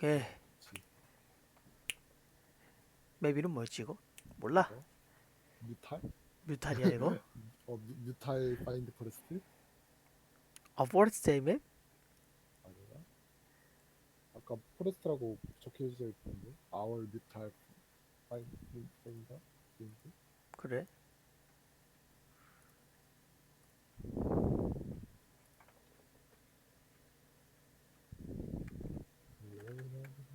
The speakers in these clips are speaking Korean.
오케이. 맵 이름 뭐였지 이거? 몰라. 뮤탈? 뮤탈이야 이거? 어 뮤, 뮤탈 파인드 포레스트? 아 포레스트 맵? 아니야? 아까 포레스트라고 적혀져 있던데 아월 뮤탈 파인드? 파인드? 그래? 따다다다다.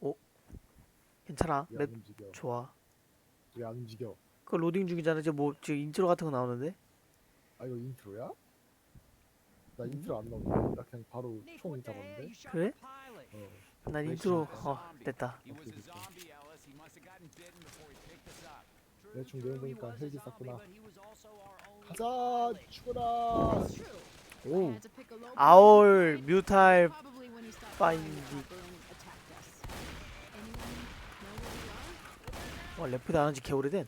오, 괜찮아. 왜 안 맵 움직여? 좋아. 왜 안 움직여? 그 로딩 중이잖아. 이제 뭐 지금 인트로 같은 거 나오는데? 아 이거 인트로야? 나 음? 인트로 안 나오는데 나 그냥 바로 총 잡았는데? 그래? 어 난 인트로 어 됐다. 대충 내용 보니까 헬기 쌌구나 가자 죽어라 오. 아울 뮤탈 파인디. 와 레프트 안한지 개오래된.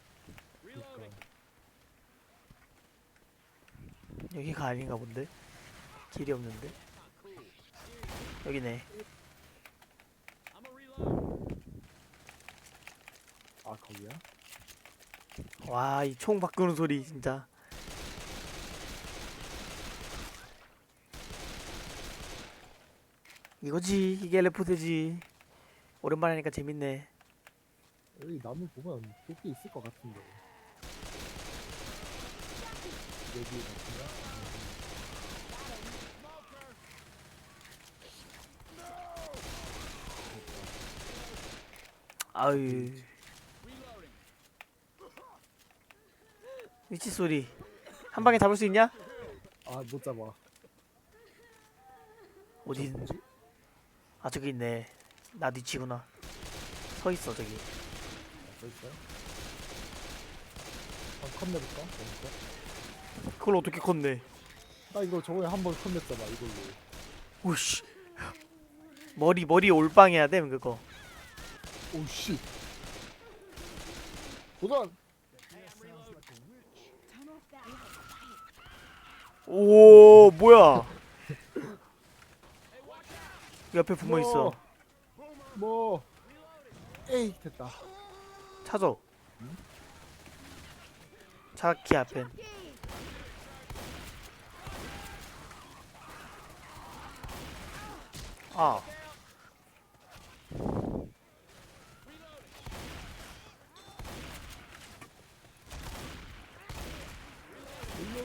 그러니까 여기가 아닌가 본데. 길이 없는데. 여기네. 아 거기야? 와 이 총 바꾸는 소리 진짜. 이거지 이게 레포트지. 오랜만에 하니까 재밌네. 여기 나무 보면 도끼 있을 것 같은데 여기 같은가? 아유. 위치 소리. 한 방에 잡을 수 있냐? 아 못 잡아 어디? 저 뭐지? 아 저기 있네. 나 뒤치구나. 서 있어 저기. 아, 저 있어요? 한컷 내볼까? 내볼까? 그걸 어떻게 컸네? 나 이거 저번에 한 번 컷 냈잖아 이걸로 오씨. 머리 머리 올빵해야 돼 그거. 오씨 도전! 오 뭐야? 옆에 부모 있어. 뭐 에이 됐다 찾어. 차키 앞엔. 아.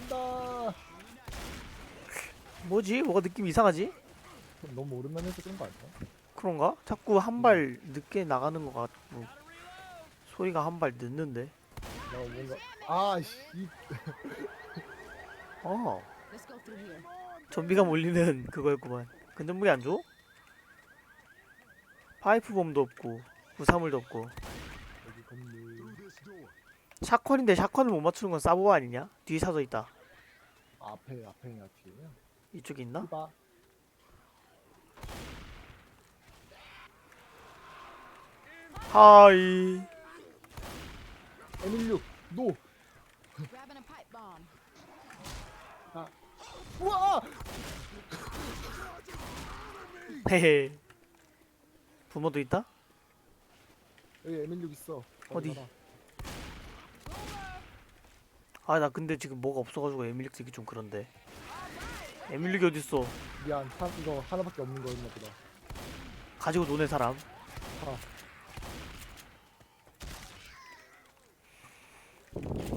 밀린다 뭐지? 뭐가 느낌 이상하지? 너무 오랜만에 해서 그런 거 아니야? 그런가? 자꾸 한 발 늦게 나가는 것 같고 소리가 한 발 늦는데. 나 뭔가 아씨 이 어. Let's go through here. 좀비가 몰리는 그거였구만. 근데 물이 안 줘? 파이프 bom도 없고 부사물도 없고 여기 건물 샷건인데 샷건을 못 맞추는 건 사보아 아니냐? 뒤에 사져 있다. 앞에 앞에냐 뒤에냐? 이쪽에 있나? 이봐 하이. M16 노! Grabbing a pipe bomb. 우와! 헤헤. 부모도 있다? 여기 M16 있어 어디? 가라. 아 나 근데 지금 뭐가 없어가지고 M16 쓰기 좀 그런데. M16이 어딨어? 미안 하, 이거 하나밖에 없는 거였나 보다 가지고 노는 사람.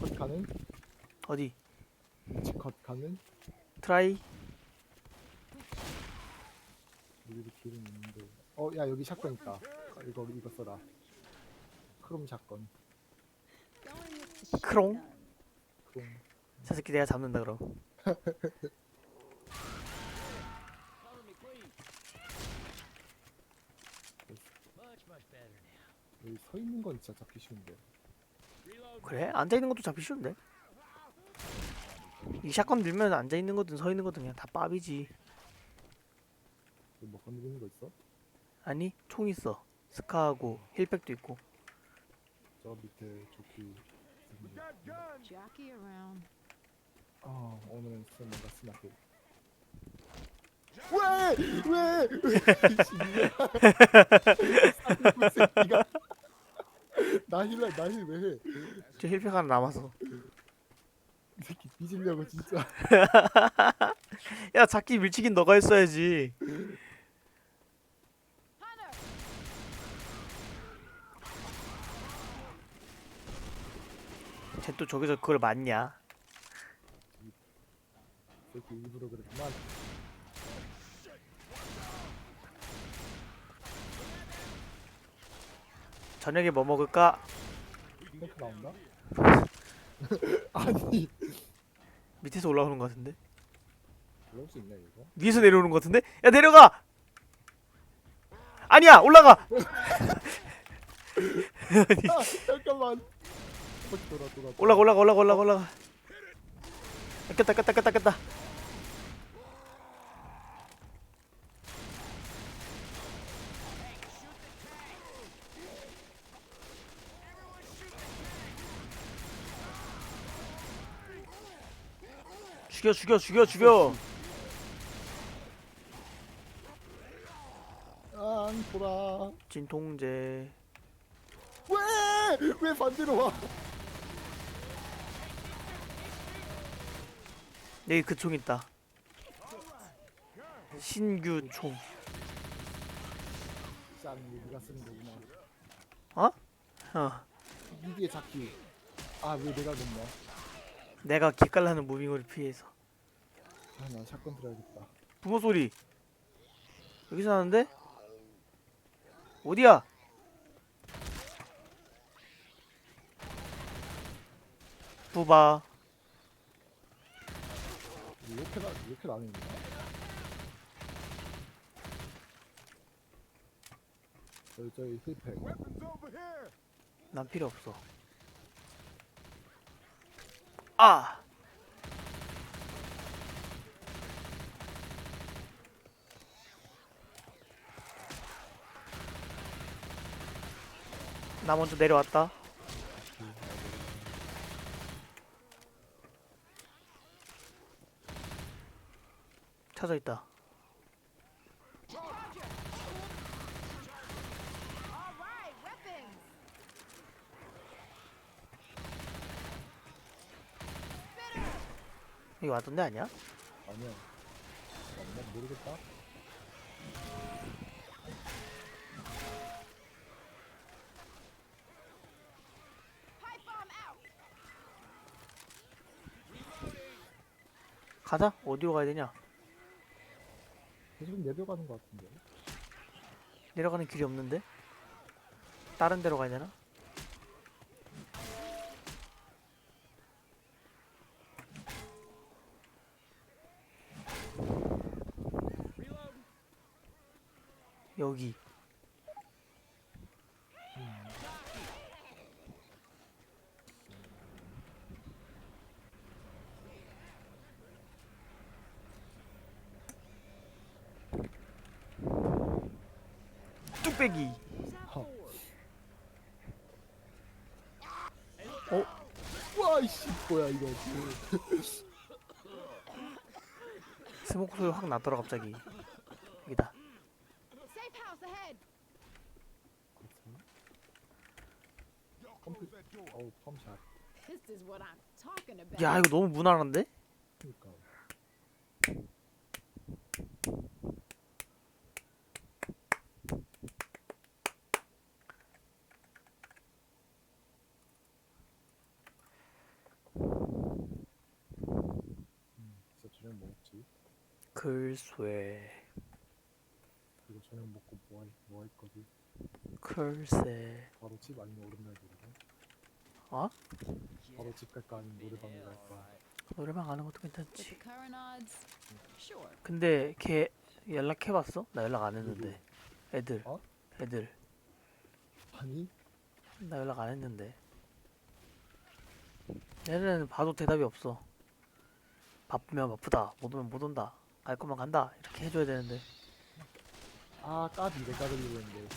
컷 가는? 어디? 컷 가는? 트라이? 여기도 길은 있는데 어야 여기 샷건 있다 아, 이거 이거 써라 크롬 샷건 크롱? 저 새끼 내가 잡는다 그럼. 여기 서 있는 건 진짜 잡기 쉬운데 그래? 앉아 있는 것도 잡기 쉬운데. 이 샷건 들면 앉아 있는 거든 서 있는 거든 그냥 다. 여기 뭐 건드리는 거 있어? 아니 총 있어. 스카하고 힐백도 있고. 저 밑에 조끼. Jockey around. 어 오늘은 좀 뭔가 스나크. 왜? 왜? 왜? 새끼가. 나 힐러 나힐 왜 해? 저 힐팩 하나 남아서 이 새끼 뒤지려고 진짜. 야 잡기 밀치긴 너가 했어야지 쟤 또 저기서 그걸 맞냐 새끼 일부러 그랬구만. 저녁에 뭐 먹을까? 탱크 나온다? 아니 밑에서 올라오는 것 같은데 올라올 수 있나 이거? 위에서 내려오는 것 같은데 야 내려가 아니야 올라가 아 잠깐만. 어, 돌아 돌아. 돌아. 올라가 올라가 올라가 올라가 올라가 깼다 깼다 깼다 깼다 죽여 죽여 죽여 죽여 아, 안 돌아. 진통제 왜? 왜 반대로 와? 여기 그 총 있다 신규 총 쓰는 거구나. 어, 이게 잡기. 아, 왜 내가 됐냐? 내가 기깔나는 무빙을 피해서 아, 나 샷건 들어야겠다. 붕어 소리 여기서 나는데? 어디야? 부바 이렇게 나, 이렇게 나는 있나? 저기, 저기 힐팩. 난 필요 없어 아! 나 먼저 내려왔다 찾아 있다 weapons! 여기 왔던 데 아니야? 아니야. 없나? 모르겠다. 가자 어디로 가야 되냐 계속 내려가는 것 같은데. 내려가는 길이 없는데? 다른 데로 가야 되나? 여기 뚝배기 와, 이씨, 뭐야, 이거. 스모크 소리 확 나더라 갑자기 여기다! 펌프, 어우, 펌샷. 야 이거 너무 무난한데? 그니까. 음, 진짜 저녁 뭐 먹지? 글쎄 이거 저녁 먹고 뭐 할, 뭐할 거지? 글쎄 바로 집 아니면 오랜만에 노래방? 어? 바로 집 갈까 아니면 노래방에 갈까? 노래방 가는 것도 With the 괜찮지 current odds, sure. 근데 걔 연락해봤어? 나 연락 안 했는데 애들 어? 애들 아니? 나 연락 안 했는데 얘네는 봐도 대답이 없어 바쁘면 바쁘다 못 오면 못 온다 갈 거면 간다 이렇게 해줘야 되는데 아 까비 내가 들리고 있는데.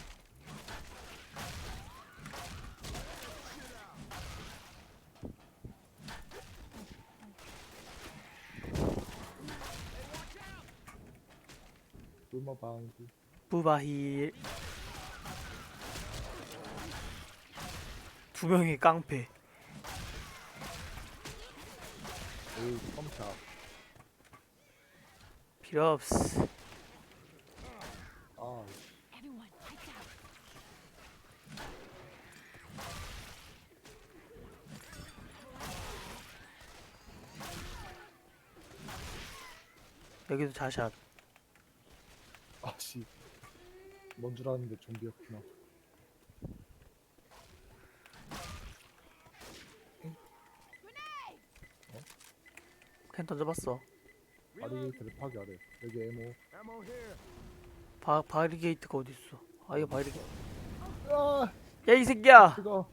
루머 바운드 부바힐. 두 명이 깡패. 에이 컴차 필요 없어. 여기도 자샷 아씨. 뭔줄 알았는데 좀비였구나. 캔 던져봤어 바리게이트를 파괴하래. 여기 에모. 바, 바리게이트가 어딨어 아 이거 바리게이트 아야 이 새끼야 뜨거.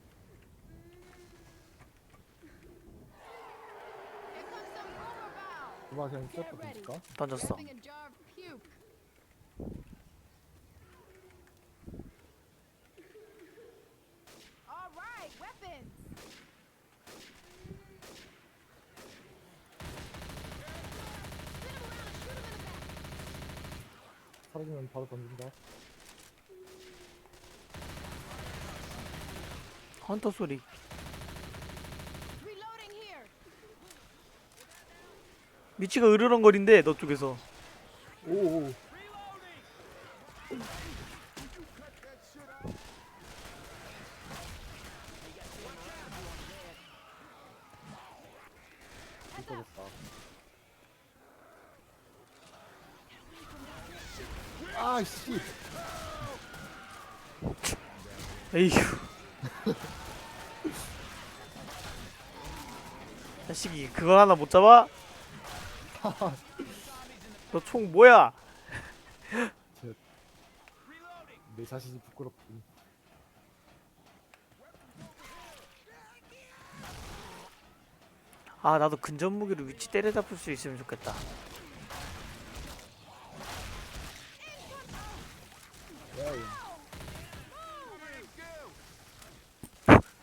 Here comes some boomer bow. 그만 그냥 뛰었다 보니까. 던졌어 Grabbing a jar of puke. All right, weapons. Spin 'em around and shoot 'em in the back. 사라지면 바로 던진다. 헌터 소리 Reloading here. 미치가 으르렁거린데 너 쪽에서 오오. 아씨. 에휴 자식이 그거 하나 못 잡아? 너 총 뭐야? 내 자신이 부끄럽군. 아 나도 근접 무기로 위치 때려잡을 수 있으면 좋겠다 야,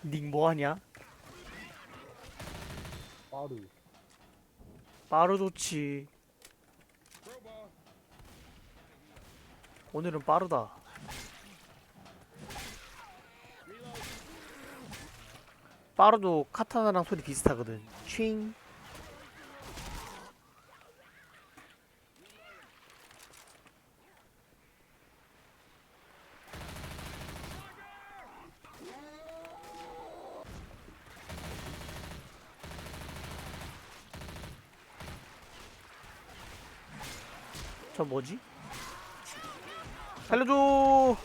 닉 뭐하냐? 빠루. 빠르 좋지. 오늘은 빠르다. 빠르도 카타나랑 소리 비슷하거든. 칭 저 뭐지? 살려줘!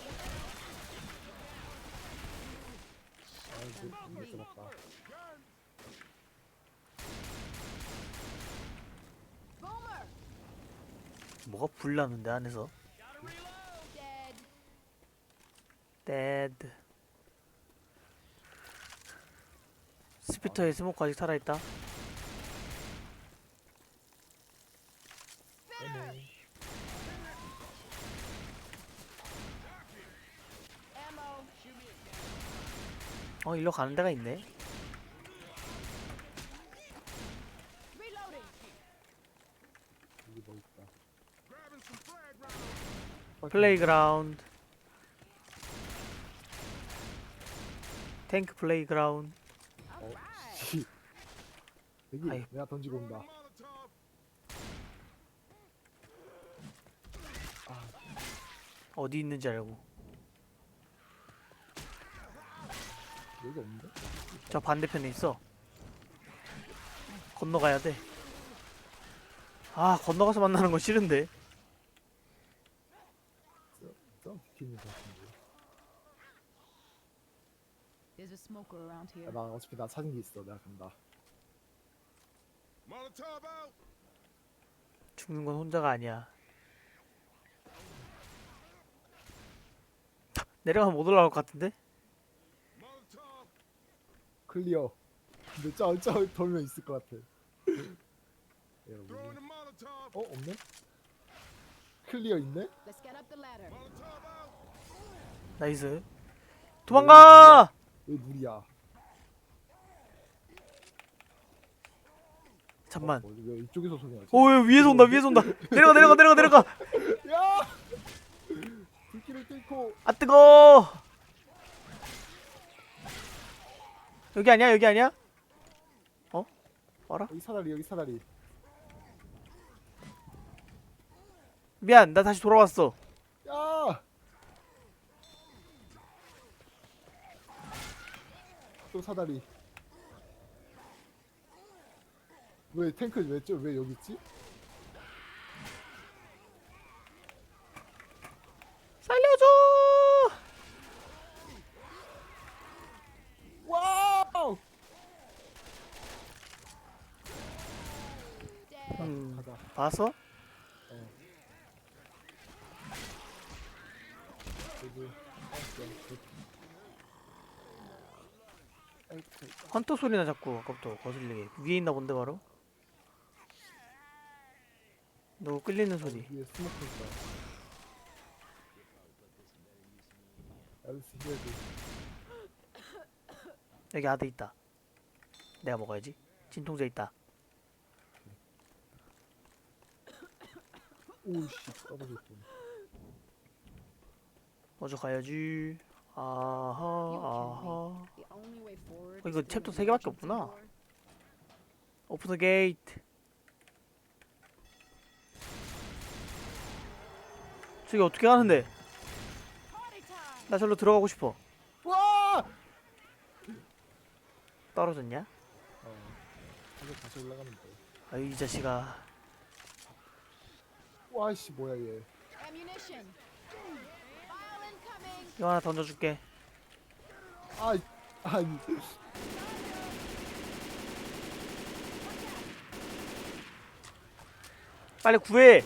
뭐가 불나는데 안에서? Dead. 데드 스피터에 스모크 아직 살아있다 어 일로 가는 데가 있네. 플레이그라운드 탱크 플레이그라운드 어. 씨. 여기 아이. 내가 던지고 온다. 어디 있는지 알고 여기 없는데? 저 반대편에 있어 건너가야 돼 아 건너가서 만나는 건 싫은데 저 스킨인 것 같은데. There's a smoker around here. 야, 나 어차피 나 사진기 있어. 내가 간다. Molotov out! 죽는 건 혼자가 아니야 내려가면 못 올라올 것 같은데? 클리어. 근데 저, 저 돌면 있을 것 같아. 여러분. The Molotov! 어, 없네? 클리어 있네? Let's get up the ladder. Molotov out! 나이스 도망가! 왜 물이야? 잠만 어, 왜 이쪽에서 소리 나지? 오 야, 위에서 온다 위에서 온다 내려가 내려가 내려가 내려가 야! 길을 뚫고 아 뜨거. 여기 아니야 여기 아니야? 어? 어라? 여기 사다리 여기 사다리. 미안 나 다시 돌아왔어. 야! 또 사다리. 왜 탱크 왜죠? 왜 여기 있지? 살려줘. 와우! Dead. 여기. 아이고, 헌터 소리나 자꾸 아까부터 거슬리게 위에 있나 본데 바로. 누구 끌리는 소리. 여기 아드 있다. 내가 먹어야지. 진통제 있다. 오우씨 떨어졌군. 먼저 가야지. 아하 아하. 어, 이거 챕터 the 세 개밖에 emergency 없구나. door. 오픈 더 게이트. 저기 어떻게 가는데? 나 절로 들어가고 싶어. 와! 떨어졌냐? 어. 다시 올라가면 돼. 아유 이 자식아. 와씨 뭐야 얘. 이거 하나 던져줄게. 아, 아니. 빨리 구해.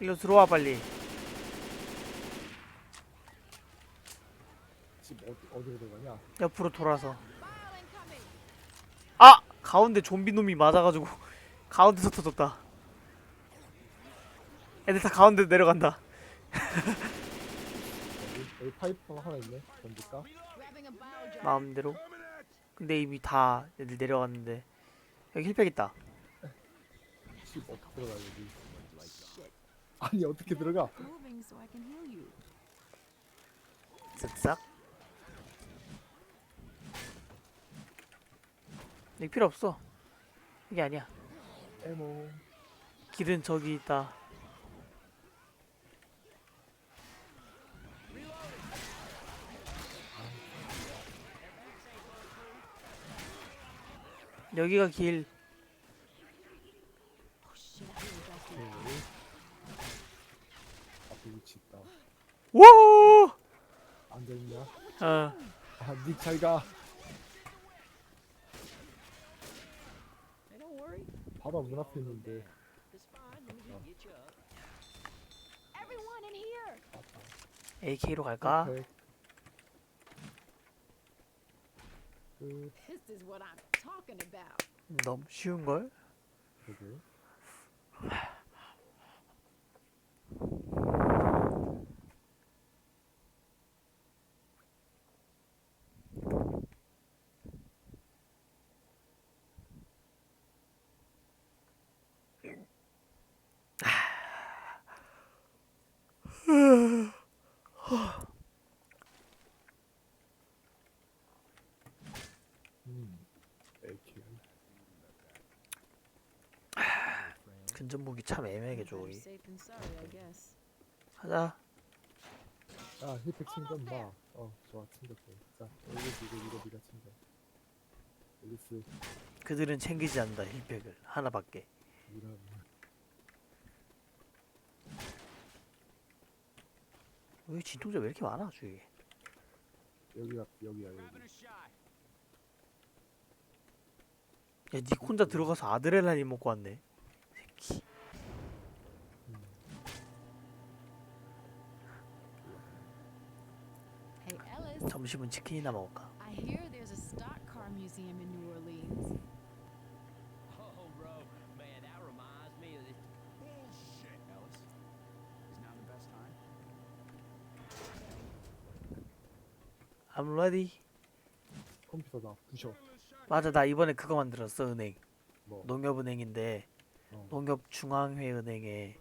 일로 들어와 빨리. 집 어디 어디로 들어가냐? 옆으로 돌아서. 가운데 좀비 놈이 맞아가지고 가운데서 터졌다. 애들 다 가운데 내려간다. 여기, 여기 파이프 하나 있네. 던질까? 마음대로. 근데 이미 다 애들 내려갔는데 여기 힐팩 있다. 집 어떻게 들어가 여기? 아니 어떻게 들어가? 쓱싹. 여기 필요 없어. 이게 아니야. 에모. 길은 저기 있다. 여기가 길. 앞에 위치 있다. 어, 아, 닉 잘 가. Hey, don't worry. 바로 문 앞에 있는데. Everyone in here. AK로 갈까? 오케이. 그 This is what I'm talking about. 너무 쉬운 걸? 그게. 근접 무기 참 애매하게 줘. 이. 가자. 아, 힐팩 챙겨 마. 어, 좋아, 챙겼어. 자, 이거 이거 이거 네가 챙겨. 그들은 챙기지 않는다 힐팩을 하나밖에. 이런. 여기 진통제 왜 이렇게 많아 주위에? 여기가 여기야 여기. 야, 니 혼자 들어가서 아드레날린 먹고 왔네. 새끼. Hey, Ellis. 점심은 치킨이나 먹을까? I hear there's a stock car museum in New I'm ready. 컴퓨터다. 부셔. 맞아, 나 이번에 그거 만들었어 은행. 뭐 농협은행인데 어, 농협중앙회은행에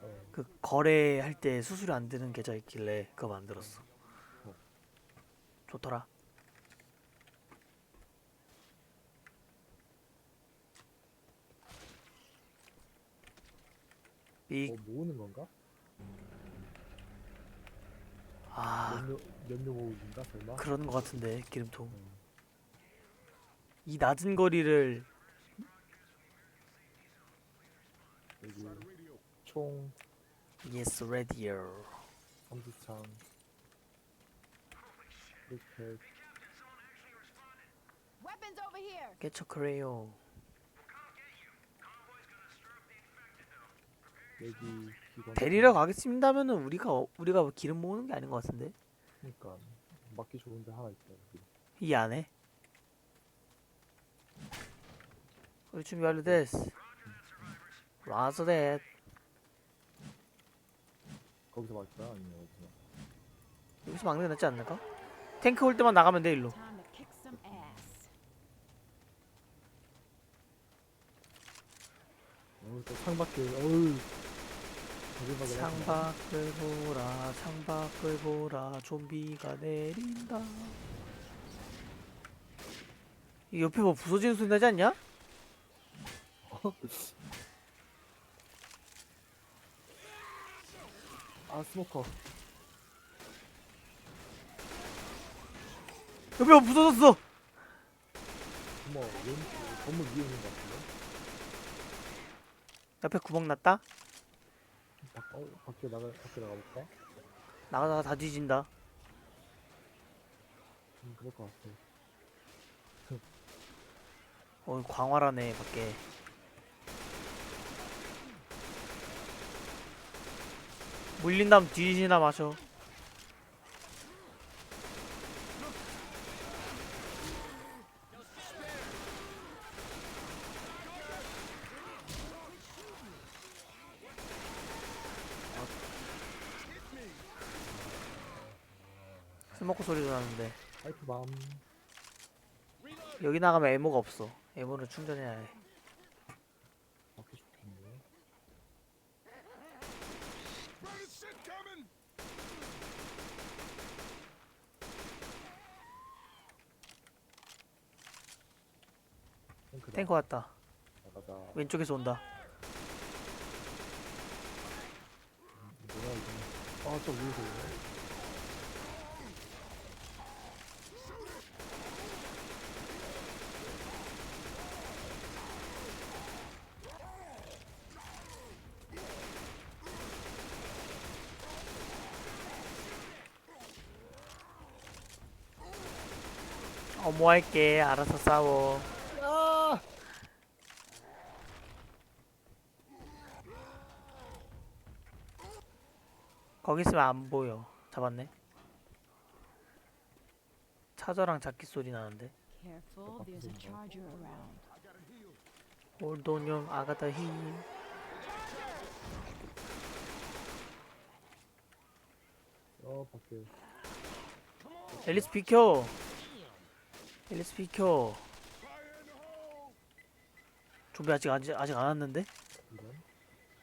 어, 그 거래할 때 수수료 안 드는 계좌 있길래 그거 만들었어. 어. 좋더라. 빅. 뭐 모으는 건가? 아 모으기인가 설마? 그런 거 같은데 기름통. 음. 이 낮은 거리를 여기 총 yes radio. 삼지창 이렇게 Weapons over here. 깨쳐 그래요. 여기 기관 데리러 가겠습니다면은 우리가 어- 우리가 기름 모으는 게 아닌 것 같은데 그러니까 맞기 좋은 데 하나 있다 여기. 이 안에. 우리 준비 완료됐어. 라서 댓. 거기서 맞을 거야 아니면 어디서? 여기서 막는 게 낫지 않을까? 탱크 올 때만 나가면 돼 일로. Time to kick some ass. 어, 또 창 밖에 어우 창밖을 보라 창밖을 보라 좀비가 내린다. 이 옆에 뭐 부서지는 소리 나지 않냐? 아 스모커 옆에 뭐 부서졌어. 어머 왼 건물 위에 있는 것 같은데? 옆에 구멍 났다. 밖, 어, 밖에 나가 밖에 나가볼까? 나가다가 다 뒤진다. 음 그럴 것 같아 어 광활하네 밖에. 물린 다음 뒤지나 마셔. 먹고 소리도 나는데 파이프 밤 여기 나가면 에모가 없어. 에모를 충전해야 해. 밖에 좋겠네! 탱크다 탱크 왔다. 나가자 왼쪽에서 온다. 이거 아저 위에서 어머 할게. 알아서 싸워. 아! 거기 있으면 안 보여. 잡았네. 차저랑 잡기 소리 나는데. Careful, there's a charger around. 올돈용 아가다 히. 어 밖에 앨리스 비켜. 앨리스 비켜. 좀비 아직 아직 아직 안 왔는데? 이런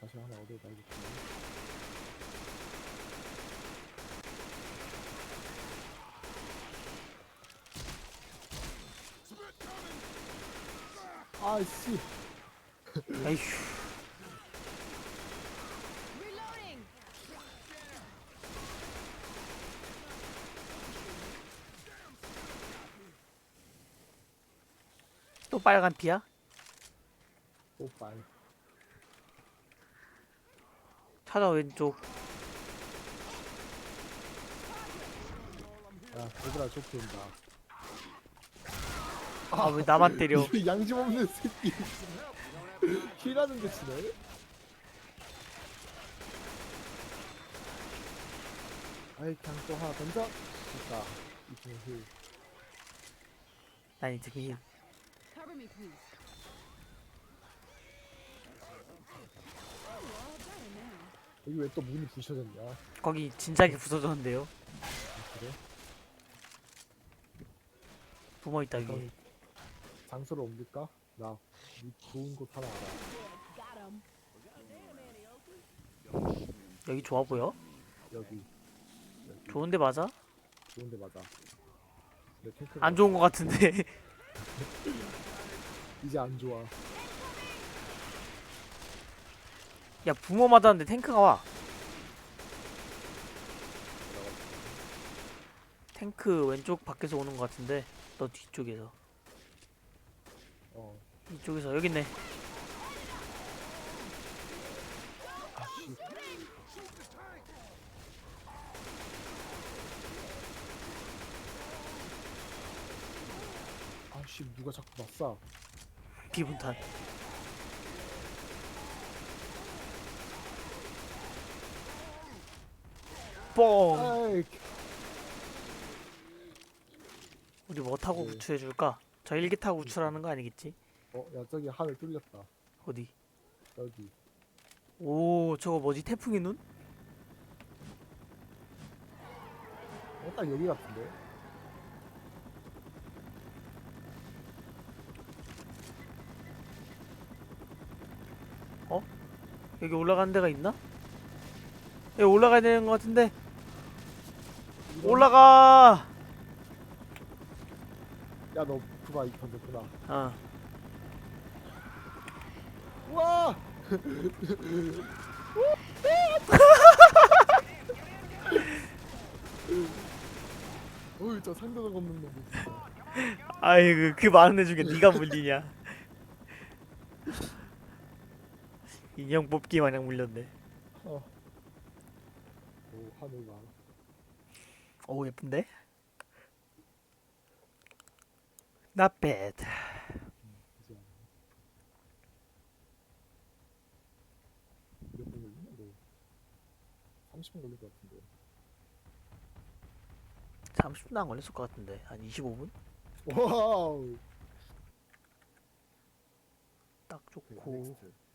다시 하나 얻어 가야겠다 아이씨 에휴. 빨간 피야? 뽀빨. 찾아 왼쪽. 야 얘들아 온다. 아 왜 나만 때려? 이 양심 없는 새끼. 힐하는 데 치네 아이 그냥 또 하나 던져. 됐다. 이팀 힐. 난 이제 히 Cover me, please. 여기 왜 또 문이 부셔졌냐 거기 진작에 부서졌는데요. 아, 그래? 부모 있다 여기. 장소를 옮길까? 나니 좋은 곳 하나 알아. Got him. 여기 좋아 보여? 여기. 여기. 좋은데 맞아? 좋은데 맞아. 내 탱크가 안 좋은 거 같은데. 이제 안 좋아. 야 붕어 맞았는데 탱크가 와. 탱크 왼쪽 밖에서 오는 거 같은데 너 뒤쪽에서 어. 이쪽에서 여기 있네. 아씨. 아씨 누가 자꾸 맞싸. 기분탄. 뽕. 아이. 우리 뭐 타고 네. 구출해 줄까? 저 일기 타고 구출하는 거 아니겠지? 어, 야 저기 하늘 뚫렸다. 어디? 여기. 오 저거 뭐지? 태풍의 눈? 어, 딱 여기 같은데. 여기 올라가는 데가 있나? 여기 올라가야 되는 거 같은데 올라가. 야, 너 그만 이 던졌구나. 어. 와! 어이, 저 상대방 없는 놈. 있어. 아이고 그 많은 애 중에 네가 물리냐? 인형 뽑기 마냥 물렸네. 오, 하늘 봐. 오 예쁜데? Not bad. 그지 않아? 몇분 걸리나? 뭐 30분 걸릴 것 같은데. 30분 안 걸렸을 것 같은데 한 25분? 와우! 딱 좋고 넥스트.